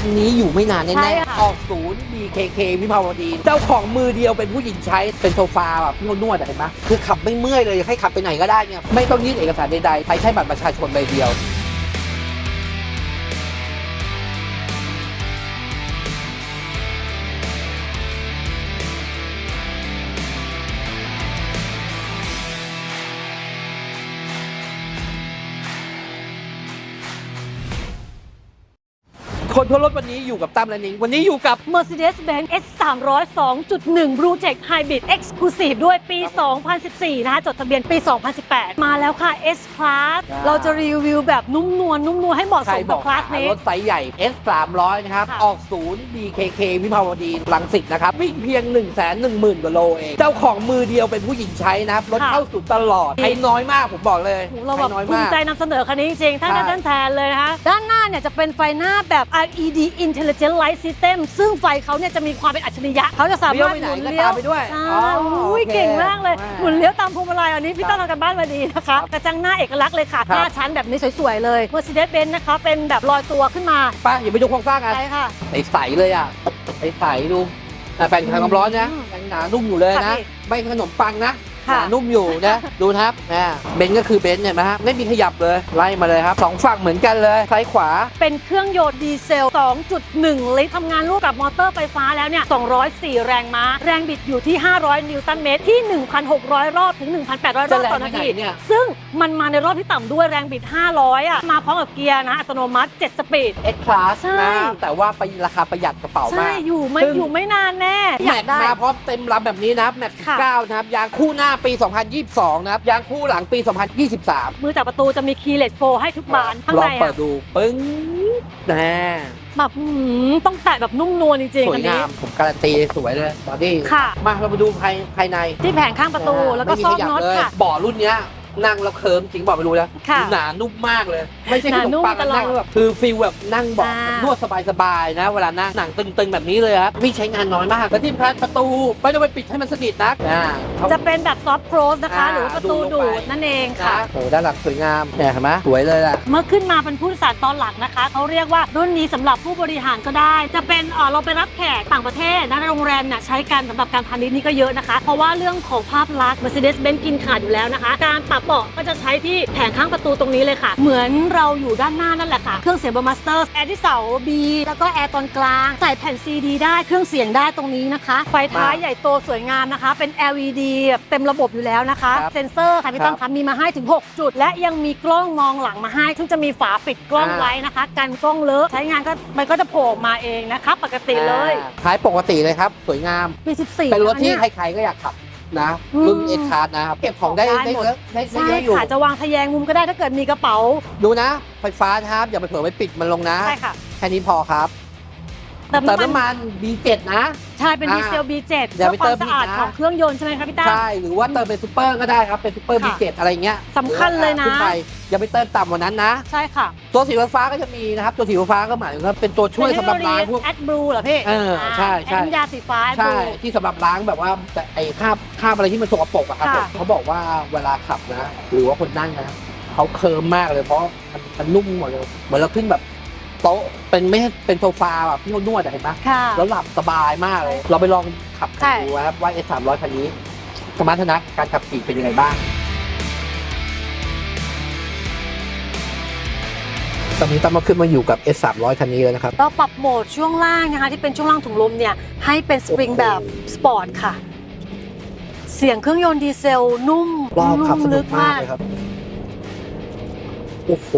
คันนี้อยู่ไม่นานใช่แน่ค่ะ ๆออกศูนย์ BKK วิภาวดี เจ้าของมือเดียวเป็นผู้หญิงใช้เป็นโซฟาแบบนวดนวดๆอะเห็นไหมคือขับไม่เมื่อยเลยให้ขับไปไหนก็ได้เนี่ยไม่ต้องยื่นเอกสารใดๆใช้แค่บัตรประชาชนใบเดียว คนทั่วโลกวันนี้อยู่กับตั้มและนิง วันนี้อยู่กับ Mercedes-Benz S 3 0 2.1 Blue Tech Hybrid Exclusive ด้วยปี 2014 นะคะจดทะเบียนปี 2018 มาแล้วค่ะ S Class ครับเราจะรีวิวแบบนุ่มนวลนุ่มนวลให้เหมาะใครสมบกัอบกคลาสหานี้รถไซส์ใหญ่ S 3 0 0นะครับค่ะออกศูนย์ BKK วิภาวดีรังสิตนะครับวิ่งเพียง 1 1 0 0 0 0กว่าโลเอง เจ้าของมือเดียวเป็นผู้หญิงใช้นะครับรถเข้าสุดตลอดใช้น้อยมากผมบอกเลยโอ้โหเราแบบใช้น้อยภูมามิกใจนำเสนอคันนี้จริงๆท่านใช่ท่านแทนเลยนะคะด้านหน้าเนี่ยจะเป็นไฟหน้าแบบ LED Intelligent Light System ซึ่งไฟเขาเนี่ยจะมีความเป็นอัจฉริยะเขาจะสามารถเลี้ยวไปไหนหมุนก็เลี้ยวตามไปด้วยใช่อ๋ออุ้ยโอเคเก่งมากเลยว้าวหมุนเลี้ยวตามพวงมาลัยอันนี้พี่ครัต้อบงทำกันบ้านมาดีนะคะกระจังหน้าเอกลักษณ์เลยค่ะครับหน้าชั้นแบบนี้สวยๆเลย Mercedes-Benz นะคะเป็นแบบลอยตัวขึ้นมาไปอย่าไปดูโครงสร้างกันใช่ค่ะใสๆเลยอะใสๆดูแต่แผ่นคลายความร้อนนะอืมยังหนานุ่มอยู่เลยค่ะนะพี่ไม่ขนมปังนะห ค่ะนานุ่มอยู่นะดูนะครับนะเบนซ์ก็คือเบนซ์เนี่ยนะฮะไม่มีขยับเลยไล่มาเลยครับสองฝั่งเหมือนกันเลยซ้ายขวา เป็นเครื่องยนต์ดีเซล 2.1 ลิตรทำงานร่วมกับมอเตอร์ไฟฟ้าแล้วเนี่ย 204 แรงม้า แรงบิดอยู่ที่ 500 นิวตันเมตร ที่ 1,600 รอบถึง 1,800 รอบต่อนาที จะแรงไปไหนเนี่ย ซึ่งมันมาในรอบที่ต่ำด้วยแรงบิด 500 อะ มาพร้อมกับเกียร์นะ อัตโนมัติ 7 สปีด เอ็กคลาสใช่ นะครับแต่ว่าไปราคาประหยัดกระเป๋าใช่มาก อยู่ไม่ซึ่ง อยู่ไม่นานแน่อแม็ยากกได้มาพร้อมเต็มลำแบบนี้นะครับแม็กค่ะ9นะครับยางคู่หน้าปี 2022 นะครับ ยางคู่หลังปี 2023มือจับประตูจะมีคีย์เลสโฟให้ทุกบานข้างลในองเปิอะดดู ปึ้งแน่แบบหืมต้องแตะแบบนุ่มนวลจริงสๆวอัยนนี้ งาม ผมการันตีสวยเลยบอดี้ค่ะ มาเรามาดูภายภายใน ที่แผงข้างประตูแล้วก็ไม่มีซ่อมขยับน็อตเลยค่ะ เบาะรุ่นเนี้ย นั่งแล้วเคิร์มจริงบอกไม่รู้นะค่ะหนานุ่มมากเลย ไม่ใช่หขนานมนุ่มปังตลอดนั่งแบบคือฟีลแบบนั่งเบาะอ่านวดสบายๆนะ เวลานั่งหนังตึงๆแบบนี้เลยครับไม่ใช้งานน้อยมากแล้วที่สำคัญประตูไม่ต้องไปปิดให้มันสนิทนักอ่าเขา จะเป็นแบบซอฟต์โครสนะคะ อ่าหรือว่าประตูดูดูลงไปดนั่นเองนะค่ะ โอ้ด้านหลังสวยงามเนี่ยเห็นไหมสวยเลยล่ะ เมื่อขึ้นมาเป็นผู้โดยสารตอนหลังนะคะ เขาเรียกว่ารุ่นนี้สำหรับผู้บริหารก็ได้ จะเป็นเอ่อเราไปรับแขกต่างประเทศนะในโรงแรมเนี่ยใช้กันสำหรับการพาณิชย์นี่ก็เยอะนะคะ เพราะว่าเรื่องของภาพลักษณ์ Mercedes-Benz กินขาดอยู่แล้วนะคะ การปรับเบาะก็จะใช้ที่แผงข้างประตูตรงนี้เลยค่ะ เหมือนเราอยู่ด้านหน้านั่นแหละค่ะ เครื่องเสียงบมาสเตอร์แอร์ที่เสา B แล้วก็แอร์ตอนกลาง ใส่แผ่น CD ได้เครื่องเสียงได้ตรงนี้นะคะ ไฟท้ายใหญ่โตสวยงามนะคะ เป็น LED แบบเต็มระบบอยู่แล้วนะคะครับเซ็นเซอร์ค่ะพี่ตั้มครับคะมีมาให้ถึง 6 จุด และยังมีกล้องมองหลังมาให้ซึ่งจะมีฝาปิดกล้องอ่าไว้นะคะกันกล้องเลอะใช้งานก็มันก็จะโผล่ออกมาเองนะคะ ปกติเลยอ่าท้ายปกติเลยครับ สวยงาม ปี14เป็นรถที่นะคะใครๆก็อยากขับ นะอืมรุ่นเอ็ดคาร์ดนะครับเก็บของได้ได้ได้หมดเยอะได้ได้ใช่เยอะอยู่ ค่ะจะวางทะแยงมุมก็ได้ถ้าเกิดมีกระเป๋าดูนะ ไฟฟ้านะครับ อย่าไปเผลอไปปิดมันลงนะ ใช่ค่ะ แค่นี้พอครับ เติมเติมน้ำมันน้ำมัน B7 นะ ใช่เป็นอ่าดีเซล B7 อย่าเพื่อไปความเติมสะอาดผิดนะของเครื่องยนต์ใช่ไหมคะพี่ตั้ม ใช่ หรือว่าเติมเป็นซูเปอร์ก็ได้ครับ เป็นซูเปอร์ ค่ะ B7 อะไรเงี้ยสำคัญเลยนะ ขึ้นไปอย่าไปเติมต่ำกว่านั้นนะ ใช่ค่ะตัวสีฟ้าก็จะมีนะครับ ตัวสีฟ้าก็หมายถึงว่าเป็นตัวช่วยสำหรับล้างพวก แอดบลูเหรอพี่เออใช่ใช่ แอดน้ำยาสีฟ้า Ad ใช่ Blue ที่สำหรับล้างแบบว่าแต่ไอ้คราบคราบอะไรที่มันสกปรกอะครับค่ะ ผมเขาบอกว่าเวลาขับนะ หรือว่าคนนั่งนะเขาเคิร์มมากเลยเพราะมันมันนุ่มหมดเลยเหมือนเราขึ้นแบบ โต๊ะเป็นไม่ใช่เป็นโซฟาแบบที่เขานวดอะเห็นไหมค่ะ แล้วหลับสบายมากเลย เราไปลองขับใช่กันดูนะครับว่า S 3 0 0คันนี้ สมรรถนะการขับขี่เป็นยังไงบ้าง ตอนนี้ต้องมาขึ้นมาอยู่กับ S 3 0 0คันนี้แล้วนะครับ เราปรับโหมดช่วงล่างนะคะที่เป็นช่วงล่างถุงลมเนี่ยให้เป็นสปริงแบบสปอร์ตค่ะ เสียงเครื่องยนต์ดีเซลนุ่มรอบขับสนุ่มนุลึกกมามากกเลยครับ โอ้โห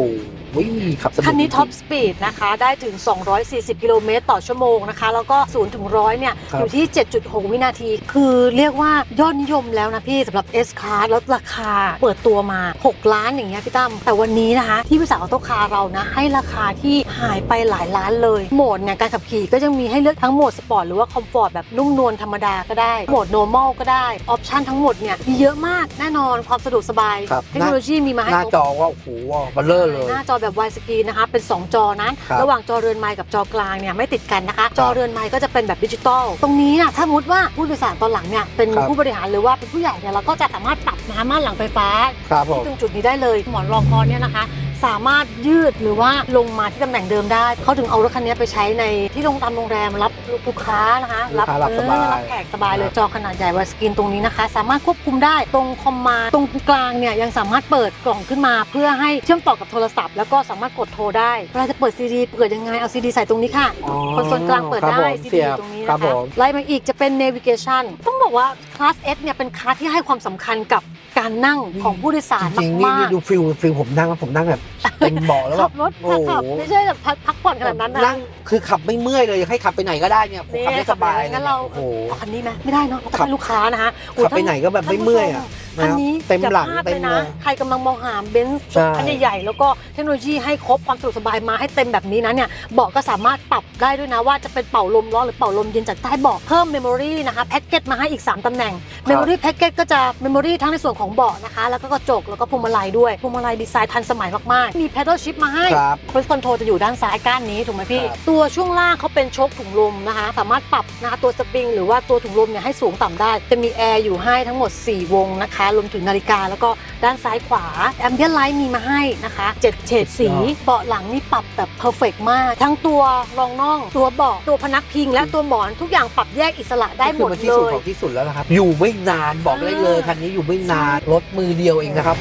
วิ่งขับสนุกคันนี้จริงๆท็อปสปีดนะคะ ได้ถึง 240 กิโลเมตรต่อชั่วโมงนะคะ แล้วก็0ถึง100เนี่ยครับอยู่ที่ 7.6 วินาที คือเรียกว่ายอดนิยมแล้วนะพี่สำหรับ S Class แล้วราคาเปิดตัวมา 6 ล้านอย่างเงี้ยพี่ตั้มแต่วันนี้นะคะ ที่บริษัทออโต้คาร์เรานะให้ราคาที่หายไปหลายล้านเลย โหมดเนี่ยการขับขี่ก็ยังมีให้เลือกทั้งโหมดสปอร์ตหรือว่าคอมฟอร์ตแบบนุ่มนวลธรรมดาก็ได้โหมด normal ก็ได้ออปชันทั้งหมดเนี่ยมีเยอะมากแน่นอนความสะดวกสบายครับเทคโนโลยีมีมาให้หน้าครบจอว่าโอ้โหเบัลเลอร์เลยหน้าจอแบบ wide screen นะคะเป็น 2 จอนะ ครับระหว่างจอเรือนไม้กับจอกลางเนี่ยไม่ติดกันนะคะ จอเรือนไม้ก็จะเป็นแบบดิจิตอลตรงนี้น่ะถ้าสมมติว่าผู้โดยสารตอนหลังเนี่ยเป็นครับ ผู้บริหารหรือว่าเป็นผู้ใหญ่เนี่ยเราก็จะสามารถปรับน้ำม่านหลังไฟฟ้า ครับผที่ม ตรงจุดนี้ได้เลยหมอนรองคอเนี่ยนะคะ สามารถยืดหรือว่าลงมาที่ตำแหน่งเดิมได้ เขาถึงเอารถคันนี้ไปใช้ในที่โรงตามโรงแรมรับลูกค้านะคะลูกค้ารับสบาย เออรับแขกสบายเลยจอขนาดใหญ่วายสกรีนตรงนี้นะคะ สามารถควบคุมได้ตรงคอมมาตรงกลางเนี่ยยังสามารถเปิดกล่องขึ้นมา เพื่อให้เชื่อมต่อกับโทรศัพท์แล้วก็สามารถกดโทรได้เวลาจะเปิดซีดีเปิดยังไงเอาซีดีใส่ตรงนี้ค่ะ อ๋อคอนโซลกลางเปิดครับได้ ผมซีเสีดียบตรงนี้ครันะบผคะมไล่มาอีกจะเป็น navigation ต้องบอกว่า class S เนี่ยเป็นคลาสที่ให้ความสำคัญกับ การนั่งของผู้โดยสารจริงๆนี่มากนี่ดูฟิลฟิลผมนั่งแล้วผมนั่งแบบเต็มเบาะแล้วๆแบขับบรถโอ้โหขับไม่ใช่แบบพักพักผ่อนขนาดนั้นนะนั่งคือขับไม่เมื่อยเลยให้ขับไปไหนก็ได้เนี่ยผมขับได้สบายงั้นเราโอ้โห เอาคันนี้ไหมไม่ได้เนาะเราต้องขับให้ลูกค้านะคะโอ้ขับไปไหนก็แบบไม่เมื่อยอะคัน นี้เต็มหลังอย่าพาดเต็มเลยเลนะยใครกำลังมองหาเบนซ์ใช่คันใหญ่ๆแล้วก็เทคโนโลยีให้ครบความสะดวกสบายมาให้เต็มแบบนี้นะเนี่ยเบาะก็สามารถปรับได้ด้วยนะว่าจะเป็นเป่าลมร้อนหรือเป่าลมเย็นจากใต้เบาะเพิ่มเมมโมรีนะคะแพ็กเกจมาให้อีก 3ตำแหน่งเมมโมรีแพ็กเกจก็จะเมมโมรีทั้งในส่วนของเบาะนะคะ แล้วก็กระจกแล้วก็พวงมาลัยด้วยพวงมาลัยดีไซน์ทันสมัยมากๆ มี pedal shift มาให้ครับค u สคอนโทรจะอยู่ด้านซ้ายก้านนี้ถูกไหมพี่ครับตัวช่วงล่างเขาเป็นโชคถุงลมนะคะ สามารถปรับนะคะตัวสปริงหรือว่าตัวถุงลมเนี่ยให้สูงต่ำได้ จะมีแอร์อยู่ให้ทั้งหมด 4 วงนะคะรวมถึงนาฬิกาแล้วก็ด้านซ้ายขวาแอมเบียนไลท์มีมาให้นะคะ7เฉดสีเบาะหลังนี่ปรับแบบเพอร์เฟกมาก ทั้งตัวรองน่อง ตัวเบาะตัวพนักพิง และตัวหมอนทุกอย่างปรับแยกอิสระได้หมดนี่คือมันที่เลสุดยของที่สุดแล้วนะครับอยู่ไม่นานบอกได้เลยอ่าคันนี้อยู่ไม่นานรถมือเดียวเองนะครับ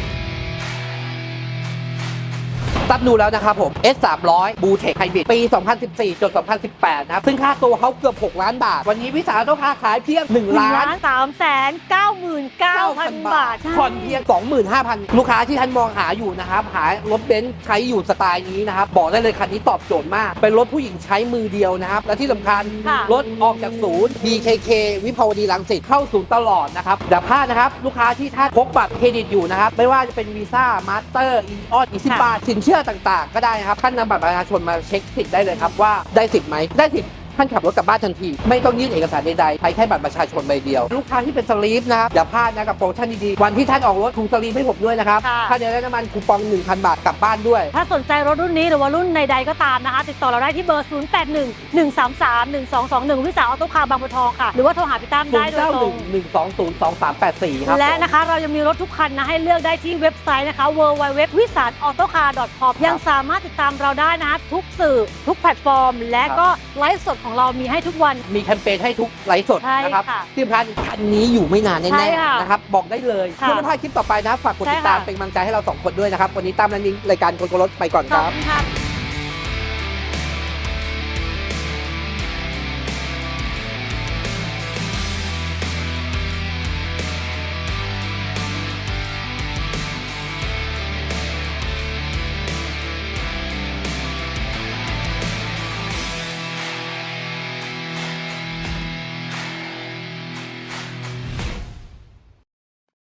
ตัดดูแล้วนะครับผม S 3 0 0 b u t e c Hybrid ปี 2014จน2018 นะครับ ซึ่งค่าตัวเขาเกือบ 6 ล้านบาท วันนี้วิสาต้องค้าขายเพียง1หนึ่งล้าล้านนสามแสนเก้าหมื่นเก้าพันบาทผ่อนเพียง 25,000 ลูกค้าที่ท่านมองหาอยู่นะครับ หารถเบนซ์ใช้อยู่สไตล์นี้นะครับ บอกได้เลยคันนี้ตอบโจทย์มาก เป็นรถผู้หญิงใช้มือเดียวนะครับ และที่สำคัญค่ะรถออกจากศูนย์ BKK วิภาวดีรังสิตเข้าศูนย์ตลอดนะครับอย่าพลาดนะครับลูกค้าที่ท่านพกบัตรเครดิตอยู่นะครับไม่ว่าจะเป็นวีซ่ามาสเตอร์อีออดอีซิบาสินเชื่อต่างๆ ก็ได้นะครับท่านนำบัตรประชาชนมาเช็คสิทธิ์ได้เลยครับว่าได้สิทธิ์ไหมได้สิทธิ์านขับรถกลับบ้านทันที ไม่ต้องยื่นเอกสารใดๆใช้แค่บัตรประชาชนใบเดียว ลูกค้าที่เป็นสลีปนะครับอย่าพลาดนะกับโปรโมชั่นดีๆวันที่ท่านออกรถคูสลีปให้ผมด้วยนะครับค่ะ ค่าเดินและน้ำมันคูปอง 1,000 บาทกลับบ้านด้วย ถ้าสนใจรถรุ่นนี้หรือว่ารุ่นใดๆก็ตามนะคะ ติดต่อเราได้ที่เบอร์ 0 8 1 1 3 3 1 2 2 1วิสาออโต้คาร์บางบัวทองค่ะ หรือว่าโทรหาพี่ตั้มได้โดยตรง 0911202384 ครับ และผมนะคะเรายังมีรถทุกคันนะให้เลือกได้ที่เว็บไซต์นะคะ w w w w i s a r a u t o c a r c o m ยังสามารถติดตามเราได้นะคะทุกสื่อทุกแพลตฟอร์ม และก็ไลฟ์สดของเรามีให้ทุกวัน มีแคมเปญให้ทุกไลฟ์สดใช่นะครับค่ะที่สำคัญคันนี้อยู่ไม่นานใช่แน่ค่ะๆนะครับบอกได้เลยค่ะเพื่อไม่พลาดคลิปต่อไปนะฝากกดติดใช่ตามค่ะ เป็นกำลังใจให้เราสองคนด้วยนะครับวันนี้ตามนันนิงรายการคนกรถไปก่อนขคอบรับ คุณค่ะ